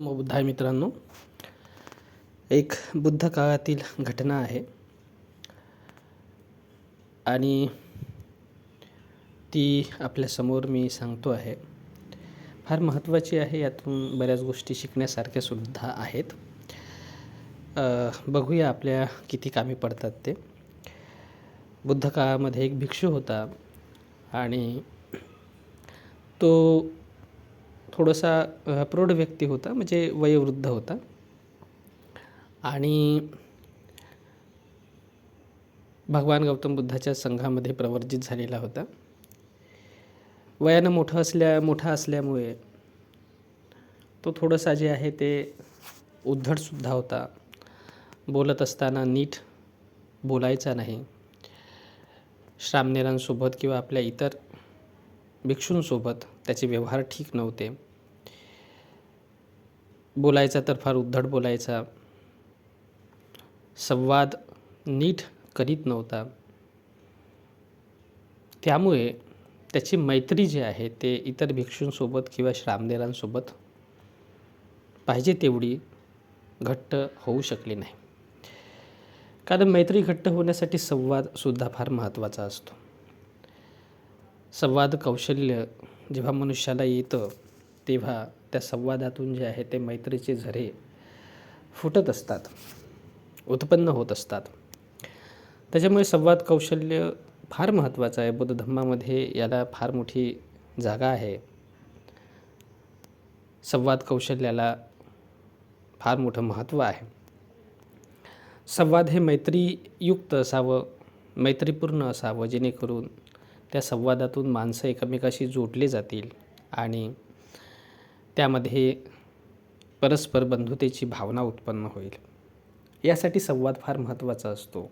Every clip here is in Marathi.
बुद्धाय मित्रांनो. एक बुद्ध काळातील घटना आहे. आणि ती आपल्यासमोर मी सांगतो आहे. फार महत्त्वाची आहे यातून बऱ्याच गोष्टी शिकण्यासारख्या सुद्धा आहेत. बघूया आपल्या किती कामी पडतात ते. बुद्ध काळामध्ये एक भिक्षू होता आणि तो थोडासा प्रौढ व्यक्ती होता म्हणजे वयोवृद्ध होता. आणि भगवान गौतम बुद्धाच्या संघामध्ये प्रवर्जित झालेला होता. वयानं मोठं असल्या मोठा असल्यामुळे तो थोडासा जे आहे ते उद्धटसुद्धा होता. बोलत असताना नीट बोलायचा नाही. श्रामनेरांसोबत किंवा आपल्या इतर भिक्षूंसोबत त्याचे व्यवहार ठीक नव्हते. बोलायचा तर फार उद्धट बोलायचा. संवाद नीट करीत नव्हता. त्यामुळे त्याची मैत्री जी आहे ते इतर भिक्षूंसोबत किंवा श्रामदेरांसोबत पाहिजे तेवढी घट्ट होऊ शकली नाही. कारण मैत्री घट्ट होण्यासाठी संवादसुद्धा फार महत्त्वाचा असतो. संवाद कौशल्य जेव्हा मनुष्याला येतं तेव्हा त्या संवादातून जे आहे ते मैत्रीचे झरे फुटत असतात उत्पन्न होत असतात. त्याच्यामुळे संवाद कौशल्य फार महत्त्वाचं आहे. बौद्ध धम्मामध्ये याला फार मोठी जागा आहे. संवाद कौशल्याला फार मोठं महत्त्व आहे. संवाद हे मैत्रीयुक्त असावं मैत्रीपूर्ण असावं जेणेकरून त्या संवादातून माणसं एकमेकाशी जोडले जातील आणि त्यामध्ये परस्पर बंधुतेची भावना उत्पन्न होईल. यासाठी संवाद फार महत्त्वाचा असतो.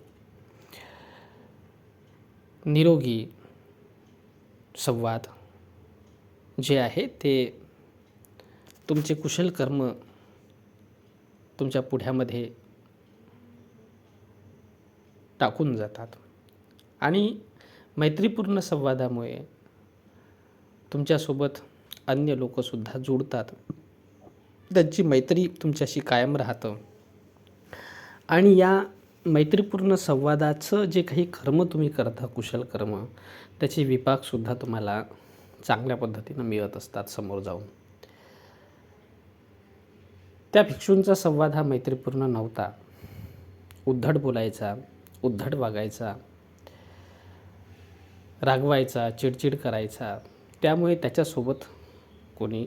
निरोगी संवाद जे आहे ते तुमचे कुशल कर्म तुमच्या पुढ्यामध्ये टाकून जातात. आणि मैत्रीपूर्ण संवादामुळे तुमच्यासोबत अन्य लोकसुद्धा जुळतात त्यांची मैत्री तुमच्याशी कायम राहतं. आणि या मैत्रीपूर्ण संवादाचं जे काही कर्म तुम्ही करता कुशल कर्म त्याचे विपाकसुद्धा तुम्हाला चांगल्या पद्धतीनं मिळत असतात समोर जाऊन. त्या भिक्षूंचा संवाद हा मैत्रीपूर्ण नव्हता. उद्धट बोलायचा उद्धट वागायचा. रागवायचा चिडचिड करायचा त्यामुळे त्याच्यासोबत कोणी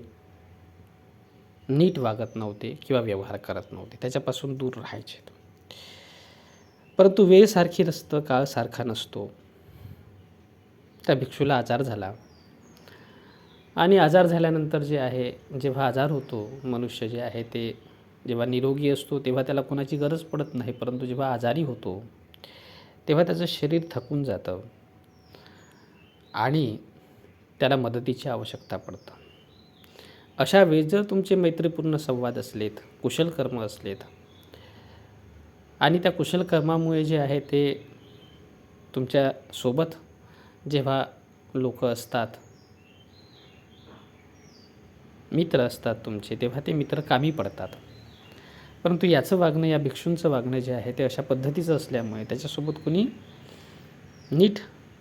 नीट वागत नव्हते किंवा व्यवहार करत नव्हते. त्याच्यापासून दूर राहायचे परंतु वेळ सारखी नसतं काळ सारखा नसतो. त्या भिक्षूला आजार झाला. आणि आजार झाल्यानंतर जे आहे जेव्हा आजार होतो मनुष्य जे आहे ते जेव्हा निरोगी असतो तेव्हा त्याला कोणाची गरज पडत नाही परंतु जेव्हा आजारी होतो तेव्हा त्याचं शरीर थकून जातं. आणि त्याला मदतीची आवश्यकता पडतं. अशा वेळेस जर तुमचे मैत्रीपूर्ण संवाद असलेत कुशल कर्म असलेत आणि त्या कुशल कर्मामुळे जे आहे ते तुमच्यासोबत जेव्हा लोक असतात मित्र असतात तुमचे तेव्हा ते मित्र कामी पडतात. परंतु याचं वागणं या भिक्षूंचं वागणं जे आहे ते अशा पद्धतीचं असल्यामुळे त्याच्यासोबत कुणी नीट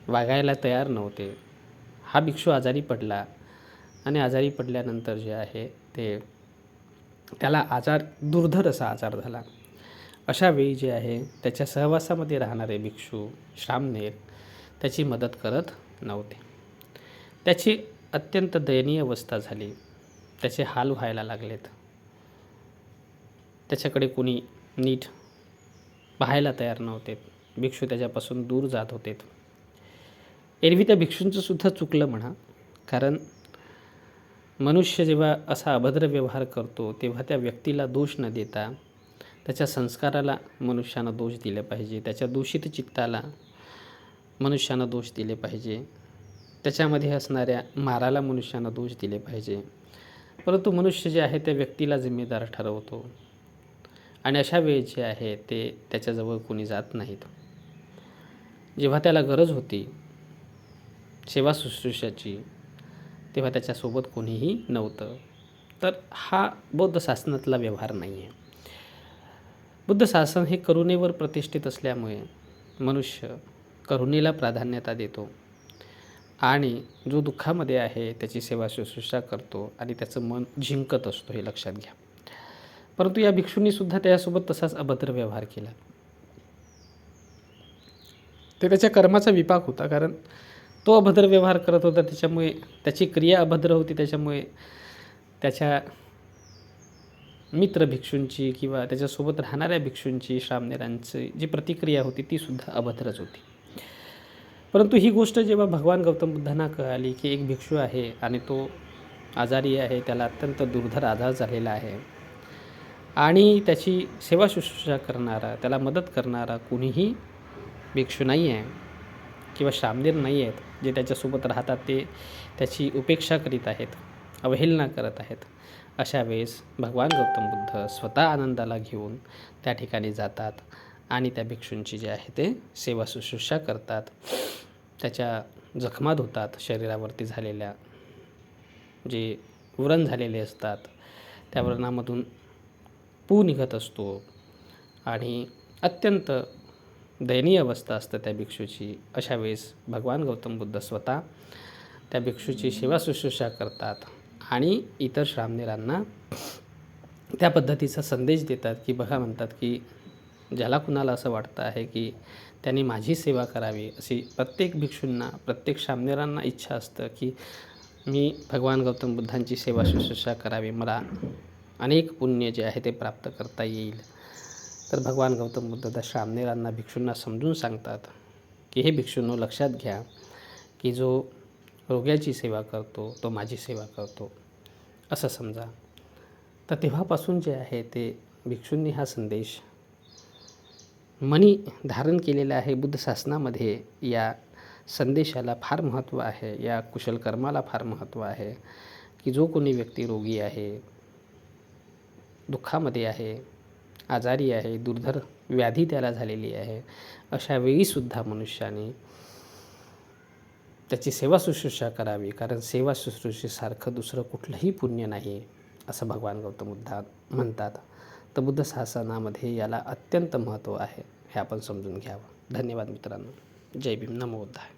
वागायला तयार नव्हते. हा भिक्षू आजारी पडला आणि आजारी पडल्यानंतर जे आहे ते त्याला आजार दुर्धर असा आजार झाला. अशा वेळी जे आहे त्याच्या सहवासामध्ये राहणारे भिक्षू श्रामनेर त्याची मदत करत नव्हते. त्याची अत्यंत दयनीय अवस्था झाली. त्याचे हाल व्हायला लागलेत. त्याच्याकडे कोणी नीट पाहायला तयार नव्हते. भिक्षू त्याच्यापासून दूर जात होते. एरवी त्या भिक्षूंचं सुद्धा चुकलं म्हणा. कारण मनुष्य जेव्हा असा अभद्र व्यवहार करतो तेव्हा त्या व्यक्तीला दोष न देता त्याच्या संस्काराला मनुष्यानं दोष दिले पाहिजे. त्याच्या दूषित चित्ताला मनुष्यानं दोष दिले पाहिजे. त्याच्यामध्ये असणाऱ्या माराला मनुष्यानं दोष दिले पाहिजे. परंतु मनुष्य जे आहे त्या व्यक्तीला जिम्मेदार ठरवतो. आणि अशा वेळी जे आहे ते त्याच्याजवळ कोणी जात नाहीत. जेव्हा त्याला गरज होती सेवा शुश्रूषाची तेव्हा त्याच्यासोबत कोणीही नव्हतं. तर हा बौद्ध शासनातला व्यवहार नाही आहे बुद्ध शासन हे करुणेवर प्रतिष्ठित असल्यामुळे मनुष्य करुणेला प्राधान्यता देतो आणि जो दुःखामध्ये आहे त्याची सेवा शुश्रूषा करतो आणि त्याचं मन जिंकत असतो हे लक्षात घ्या. परंतु या भिक्षूंनीसुद्धा त्याच्यासोबत तसाच अभद्र व्यवहार केला. ते त्याच्या कर्माचा विपाक होता कारण तो अभद्र व्यवहार करत होता त्याच्यामुळे त्याची क्रिया अभद्र होती त्याच्यामुळे त्याच्या मित्र भिक्षूंची किंवा त्याच्यासोबत राहणाऱ्या भिक्षूंची श्रामनेरांची जी प्रतिक्रिया होती ती सुद्धा अभद्रच होती. परंतु ही गोष्ट जेव्हा भगवान गौतम बुद्धांना कळाली की एक भिक्षू आहे आणि तो आजारी आहे त्याला अत्यंत दुर्धर आजार झालेला आहे आणि त्याची सेवा शुश्रूषा करणारा त्याला मदत करणारा कुणीही भिक्षू नाही आहे किंवा श्रामनेर नाही आहेत जे त्याच्यासोबत राहतात ते त्याची उपेक्षा करीत आहेत अवहेलना करत आहेत. अशा वेळेस भगवान गौतम बुद्ध स्वतः आनंदाला घेऊन त्या ठिकाणी जातात आणि त्या भिक्षूंची जे आहे ते सेवा शुश्रूषा करतात. त्याच्या जखमा धुतात शरीरावरती झालेल्या जे व्रण झालेले असतात त्या व्रणामधून पू निघत असतो आणि अत्यंत दयनीय अवस्था असतं त्या भिक्षूची. अशा वेळेस भगवान गौतम बुद्ध स्वतः त्या भिक्षूची सेवा शुश्रूषा करतात आणि इतर श्रामनेरांना त्या पद्धतीचा संदेश देतात की बघा म्हणतात की ज्याला कुणाला असं वाटतं आहे की त्यांनी माझी सेवा करावी अशी प्रत्येक भिक्षूंना प्रत्येक श्रामनेरांना इच्छा असतं की मी भगवान गौतम बुद्धांची सेवा शुश्रूषा करावी. मला अनेक पुण्य जे आहे ते प्राप्त करता येईल. तर भगवान गौतम बुद्ध त्या श्रामनेरांना भिक्षूंना समजून सांगतात की हे भिक्षूंनो लक्षात घ्या की जो रोग्याची सेवा करतो तो माझी सेवा करतो. असं समजा. तर तेव्हापासून जे आहे ते भिक्षूंनी हा संदेश मनी धारण केलेला आहे. बुद्ध शासनामध्ये या संदेशाला फार महत्त्व आहे या कुशल कर्माला फार महत्त्व आहे की जो कोणी व्यक्ती रोगी आहे दुःखामध्ये आहे आजारी आहे दुर्धर व्याधी त्याला झालेली आहे अशा वेळीसुद्धा मनुष्याने त्याची सेवा शुश्रूषा करावी कारण सेवा शुश्रूषेसारखं दुसरं कुठलंही पुण्य नाही असं भगवान गौतम बुद्धा म्हणतात. तर बुद्ध शासनामध्ये याला अत्यंत महत्त्व आहे हे आपण समजून घ्यावं. धन्यवाद मित्रांनो. जय भीम. नमो बुद्धाय.